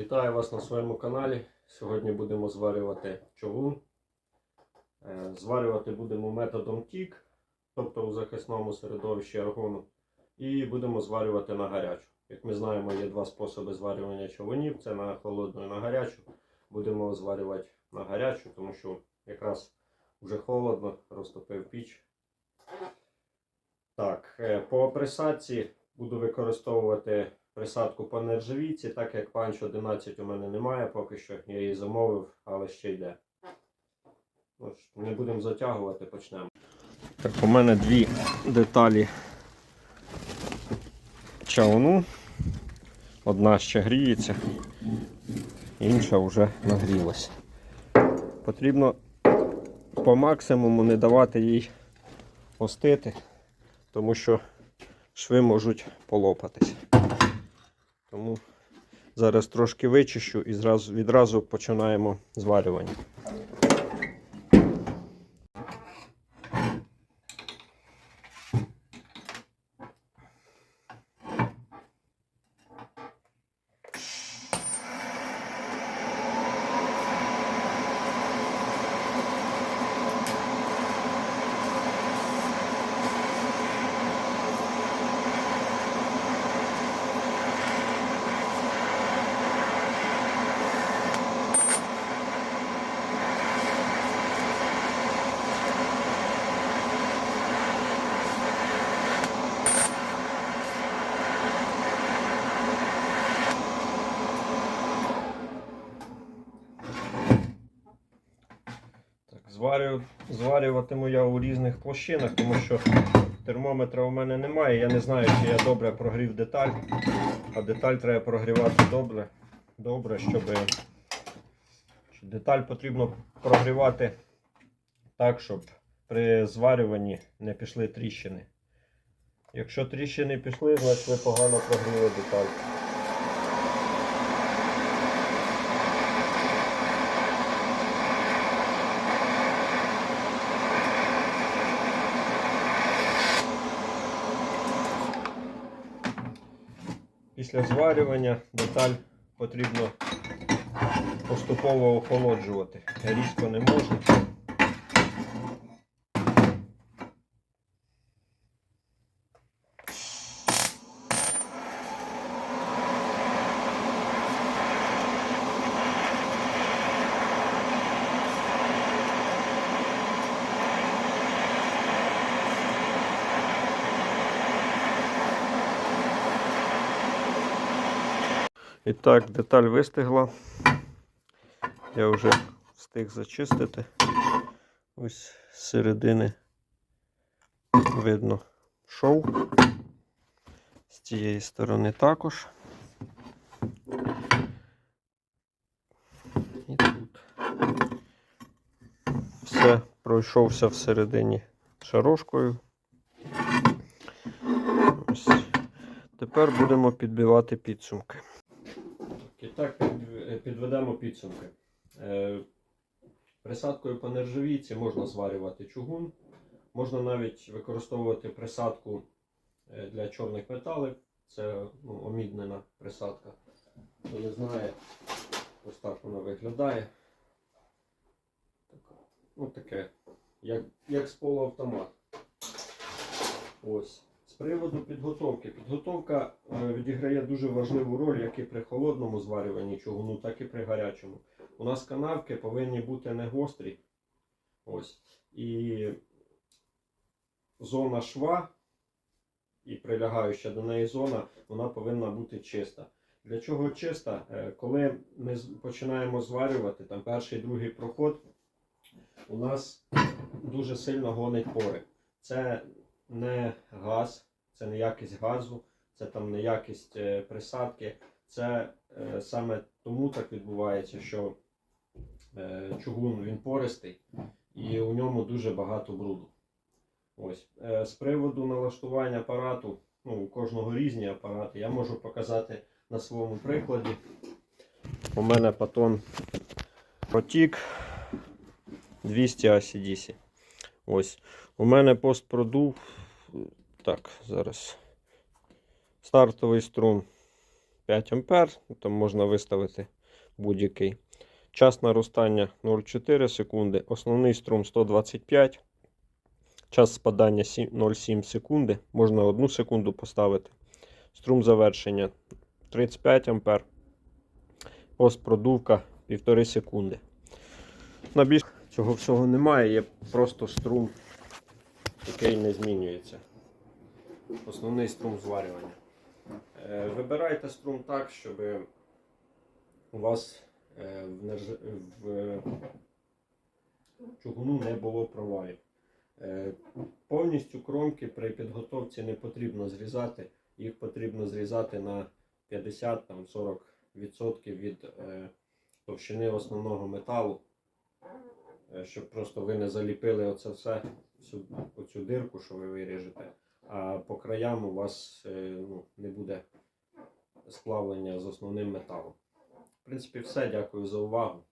Вітаю вас на своєму каналі. Сьогодні будемо зварювати човун. Е, Зварювати будемо методом тік, тобто у захисному середовищі аргону. І будемо зварювати на гарячу. Як ми знаємо, є два способи зварювання човунів: це на холодну і на гарячу. Будемо зварювати на гарячу, тому що якраз вже холодно, розтопив піч. Так, е, по присадці буду використовувати присадку по нержавійці, так як панч 11 у мене немає поки що. Я її замовив, але ще йде. Ну, не будемо затягувати, почнемо. Так, у мене дві деталі чауну. Одна ще гріється, інша вже нагрілася. Потрібно по максимуму не давати їй остити, тому що шви можуть полопатись. Тому зараз трошки вичищу і відразу починаємо зварювання. Зварюватиму я у різних площинах, тому що термометра у мене немає. Я не знаю, чи я добре прогрів деталь. А деталь треба прогрівати добре, добре щоб деталь потрібно прогрівати так, щоб при зварюванні не пішли тріщини. Якщо тріщини пішли, значить ви погано прогріли деталь. Після зварювання деталь потрібно поступово охолоджувати. Різко не можна. І так, деталь вистигла. Я вже встиг зачистити. Ось з середини видно шов. З цієї сторони також. І тут. Все пройшовся всередині шарошкою. Ось. Тепер будемо підбивати підсумки. Підведемо підсумки. Е, Присадкою по нержавійці можна зварювати чугун, можна навіть використовувати присадку е, для чорних металів. Це ну, оміднена присадка. Хто не знає, ось так вона виглядає. Так, Ну, таке, як, як з полуавтомат. Ось. Приводу підготовки. Підготовка е, відіграє дуже важливу роль як і при холодному зварюванні чугуну, так і при гарячому. У нас канавки повинні бути не гострі. Ось. І зона шва і прилягаюча до неї зона, вона повинна бути чиста. Для чого чиста? Е, Коли ми починаємо зварювати, там перший другий проход, у нас дуже сильно гонить пори. Це не газ, це не якість газу, це там не якість е, присадки. Це е, саме тому так відбувається, що е, чугун він пористий і у ньому дуже багато бруду. Ось. Е, з приводу налаштування апарату, ну, у кожного різні апарати, я можу показати на своєму прикладі. У мене патон протік 200 ACDC. Ось. У мене постпродув. Так, зараз. Стартовий струм 5 А, там можна виставити будь-який. Час наростання 0,4 секунди, основний струм 125, час спадання 0,7 секунди, можна 1 секунду поставити. Струм завершення 35 А. Ось продувка 1,5 секунди. На більш цього всього немає, є просто струм, який не змінюється. Основний струм зварювання. Е, Вибирайте струм так, щоб у вас е, в, чугуну не було провалів. Е, Повністю кромки при підготовці не потрібно зрізати, їх потрібно зрізати на 50-40% від е, товщини основного металу, е, щоб просто ви не заліпили оце все, оцю дирку, що ви виріжете, а по краям у вас е, ну, не буде сплавлення з основним металом. В принципі, все. Дякую за увагу.